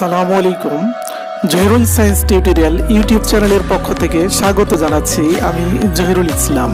আসসালামু আলাইকুম। Zahirul science tutorial YouTube চ্যানেলের পক্ষ থেকে স্বাগত জানাচ্ছি আমি জহিরুল ইসলাম।